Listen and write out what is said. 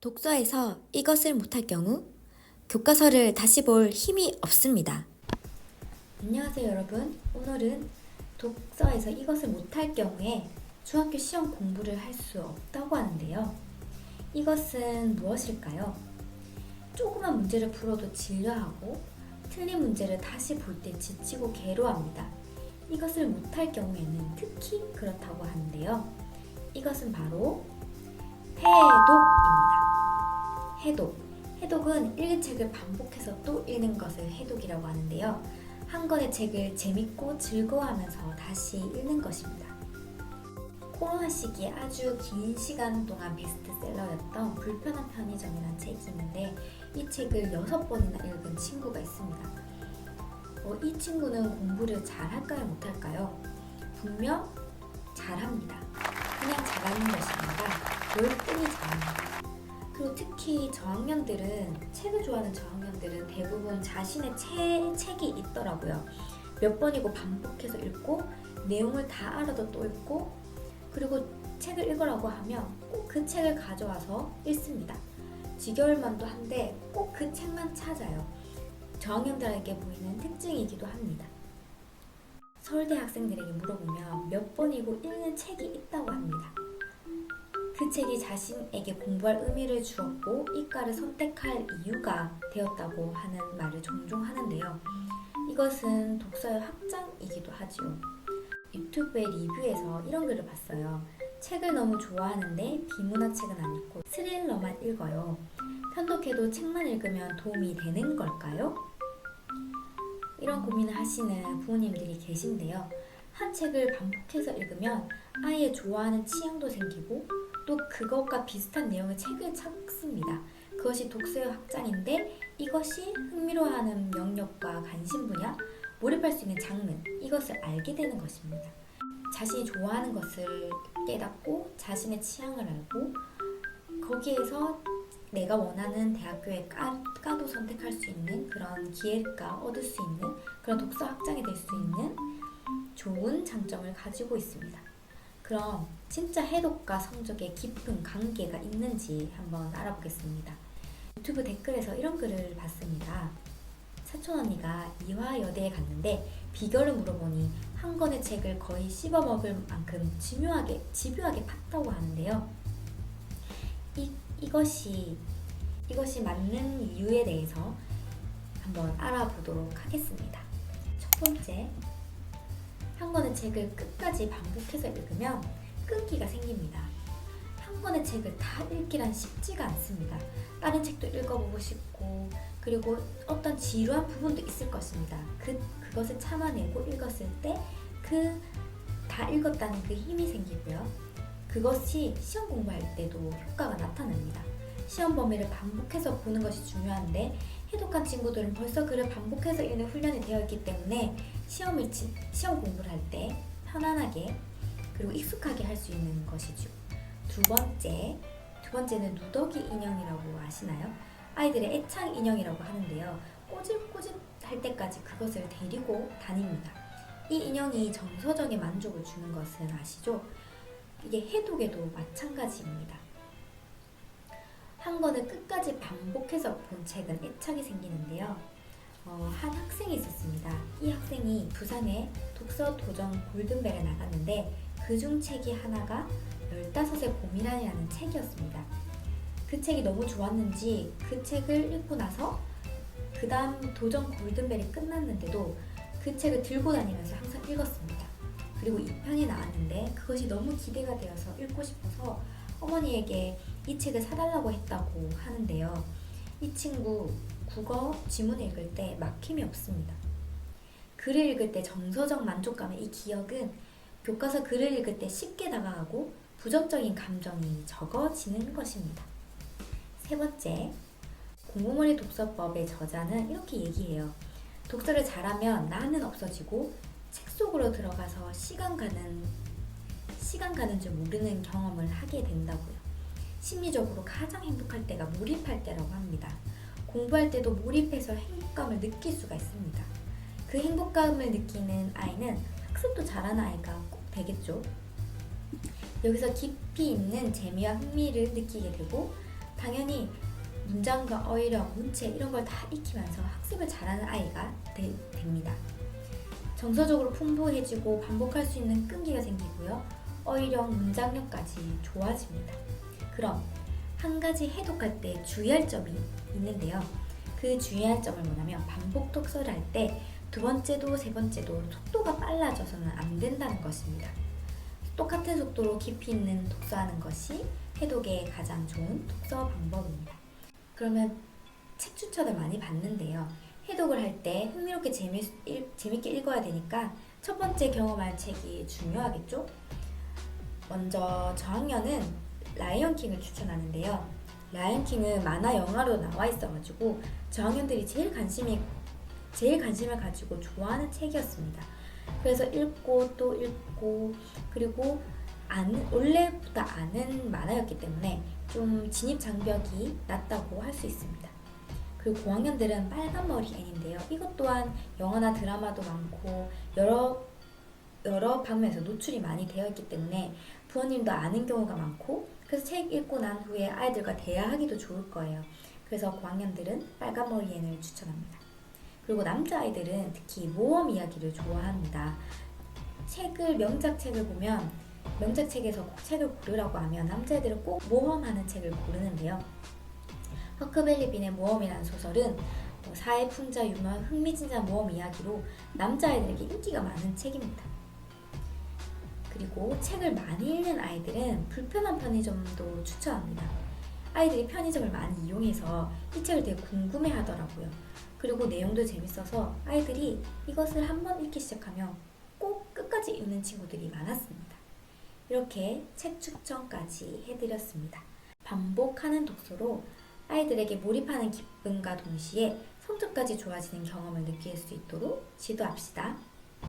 독서에서 이것을 못할 경우 교과서를 다시 볼 힘이 없습니다. 안녕하세요 여러분. 오늘은 독서에서 이것을 못할 경우에 중학교 시험 공부를 할 수 없다고 하는데요. 이것은 무엇일까요? 조그만 문제를 풀어도 질려하고 틀린 문제를 다시 볼 때 지치고 괴로워합니다. 이것을 못할 경우에는 특히 그렇다고 하는데요. 이것은 바로 해독입니다. 해독. 해독은 읽은 책을 반복해서 또 읽는 것을 해독이라고 하는데요. 한 권의 책을 재밌고 즐거워하면서 다시 읽는 것입니다. 코로나 시기에 아주 긴 시간 동안 베스트셀러였던 불편한 편의점이라는 책이 있는데 이 책을 여섯 번이나 읽은 친구가 있습니다. 어, 이 친구는 공부를 잘할까요, 못할까요? 분명 잘합니다. 그냥 잘하는 것이 아니라 열분이 잘합니다. 그리고 특히 저학년들은 책을 좋아하는 저학년들은 대부분 자신의 체, 책이 있더라고요. 몇 번이고 반복해서 읽고 내용을 다 알아도 또 읽고 그리고 책을 읽으라고 하면 꼭 그 책을 가져와서 읽습니다. 지겨울 만도 한데 꼭 그 책만 찾아요. 저학년들에게 보이는 특징이기도 합니다. 서울대 학생들에게 물어보면 몇 번이고 읽는 책이 있다고 합니다. 그 책이 자신에게 공부할 의미를 주었고 이과를 선택할 이유가 되었다고 하는 말을 종종 하는데요. 이것은 독서의 확장이기도 하지요. 유튜브의 리뷰에서 이런 글을 봤어요. 책을 너무 좋아하는데 비문학 책은 안 읽고 스릴러만 읽어요. 편독해도 책만 읽으면 도움이 되는 걸까요? 이런 고민을 하시는 부모님들이 계신데요. 한 책을 반복해서 읽으면 아이의 좋아하는 취향도 생기고 또 그것과 비슷한 내용의 책을 찾습니다. 그것이 독서의 확장인데 이것이 흥미로워하는 영역과 관심 분야, 몰입할 수 있는 장르 이것을 알게 되는 것입니다. 자신이 좋아하는 것을 깨닫고 자신의 취향을 알고 거기에서 내가 원하는 대학교의 과, 과도 선택할 수 있는 그런 기회가 얻을 수 있는 그런 독서 확장이 될 수 있는 좋은 장점을 가지고 있습니다. 그럼 진짜 해독과 성적에 깊은 관계가 있는지 한번 알아보겠습니다. 유튜브 댓글에서 이런 글을 봤습니다. 사촌 언니가 이화여대에 갔는데 비결을 물어보니 한 권의 책을 거의 씹어 먹을 만큼 집요하게 집요하게 팠다고 하는데요. 이 이것이 이것이 맞는 이유에 대해서 한번 알아보도록 하겠습니다. 첫 번째, 한 권의 책을 끝까지 반복해서 읽으면 끈기가 생깁니다. 한 권의 책을 다 읽기란 쉽지가 않습니다. 다른 책도 읽어보고 싶고 그리고 어떤 지루한 부분도 있을 것입니다. 그 그것을 참아내고 읽었을 때 그 다 읽었다는 그 힘이 생기고요. 그것이 시험 공부할 때도 효과가 나타납니다. 시험 범위를 반복해서 보는 것이 중요한데 해독한 친구들은 벌써 글을 반복해서 읽는 훈련이 되어 있기 때문에 시험을 치, 시험 공부를 할 때 편안하게 그리고 익숙하게 할 수 있는 것이죠. 두 번째, 두 번째는 누더기 인형이라고 아시나요? 아이들의 애착 인형이라고 하는데요. 꼬질꼬질할 때까지 그것을 데리고 다닙니다. 이 인형이 정서적인 만족을 주는 것은 아시죠? 이게 해독에도 마찬가지입니다. 한 권을 끝까지 반복해서 본 책은 애착이 생기는데요. 어, 한 학생이 있었습니다. 이 학생이 부산에 독서 도전 골든벨에 나갔는데 그 중 책이 하나가 15의 봄이라는 책이었습니다. 그 책이 너무 좋았는지 그 책을 읽고 나서 그 다음 도전 골든벨이 끝났는데도 그 책을 들고 다니면서 항상 읽었습니다. 그리고 2편이 나왔는데 그것이 너무 기대가 되어서 읽고 싶어서 어머니에게 이 책을 사달라고 했다고 하는데요. 이 친구 국어 지문 읽을 때 막힘이 없습니다. 글을 읽을 때 정서적 만족감의 이 기억은 교과서 글을 읽을 때 쉽게 다가가고 부정적인 감정이 적어지는 것입니다. 세 번째, 공부머리 독서법의 저자는 이렇게 얘기해요. 독서를 잘하면 나는 없어지고 책 속으로 들어가서 시간 가는 시간 가는 줄 모르는 경험을 하게 된다고요. 심리적으로 가장 행복할 때가 몰입할 때라고 합니다. 공부할 때도 몰입해서 행복감을 느낄 수가 있습니다. 그 행복감을 느끼는 아이는 학습도 잘하는 아이가 꼭 되겠죠. 여기서 깊이 있는 재미와 흥미를 느끼게 되고 당연히 문장과 어휘력, 문체 이런 걸 다 익히면서 학습을 잘하는 아이가 되, 됩니다. 정서적으로 풍부해지고 반복할 수 있는 끈기가 생기고요. 어휘력, 문장력까지 좋아집니다. 그럼 한 가지 해독할 때 주의할 점이 있는데요. 그 주의할 점을 뭐냐면 반복 독서를 할 때 두 번째도 세 번째도 속도가 빨라져서는 안 된다는 것입니다. 똑같은 속도로 깊이 있는 독서하는 것이 해독에 가장 좋은 독서 방법입니다. 그러면 책 추천을 많이 받는데요. 해독을 할 때 흥미롭게 재미, 일, 재밌게 읽어야 되니까 첫 번째 경험할 책이 중요하겠죠? 먼저 저학년은 라이언킹을 추천하는데요. 라이언킹은 만화 영화로 나와 있어가지고 저학년들이 제일 관심이 제일 관심을 가지고 좋아하는 책이었습니다. 그래서 읽고 또 읽고 그리고 아는 원래부터 아는 만화였기 때문에 좀 진입 장벽이 낮다고 할 수 있습니다. 그리고 고학년들은 빨간 머리 애인데요. 이것 또한 영화나 드라마도 많고 여러 여러 방면에서 노출이 많이 되어 있기 때문에 부모님도 아는 경우가 많고 그래서 책 읽고 난 후에 아이들과 대화하기도 좋을 거예요. 그래서 고학년들은 빨간 머리 애인을 추천합니다. 그리고 남자아이들은 특히 모험 이야기를 좋아합니다. 책을 명작 책을 보면 명작 책에서 꼭 책을 고르라고 하면 남자애들은 꼭 모험하는 책을 고르는데요. 허크벨리 빈의 모험이라는 소설은 뭐 사회 풍자 유머 흥미진진한 모험 이야기로 남자아이들에게 인기가 많은 책입니다. 그리고 책을 많이 읽는 아이들은 불편한 편의점도 추천합니다. 아이들이 편의점을 많이 이용해서 이 책을 되게 궁금해 하더라고요. 그리고 내용도 재밌어서 아이들이 이것을 한번 읽기 시작하면 꼭 끝까지 읽는 친구들이 많았습니다. 이렇게 책 추천까지 해드렸습니다. 반복하는 독서로 아이들에게 몰입하는 기쁨과 동시에 성적까지 좋아지는 경험을 느낄 수 있도록 지도합시다.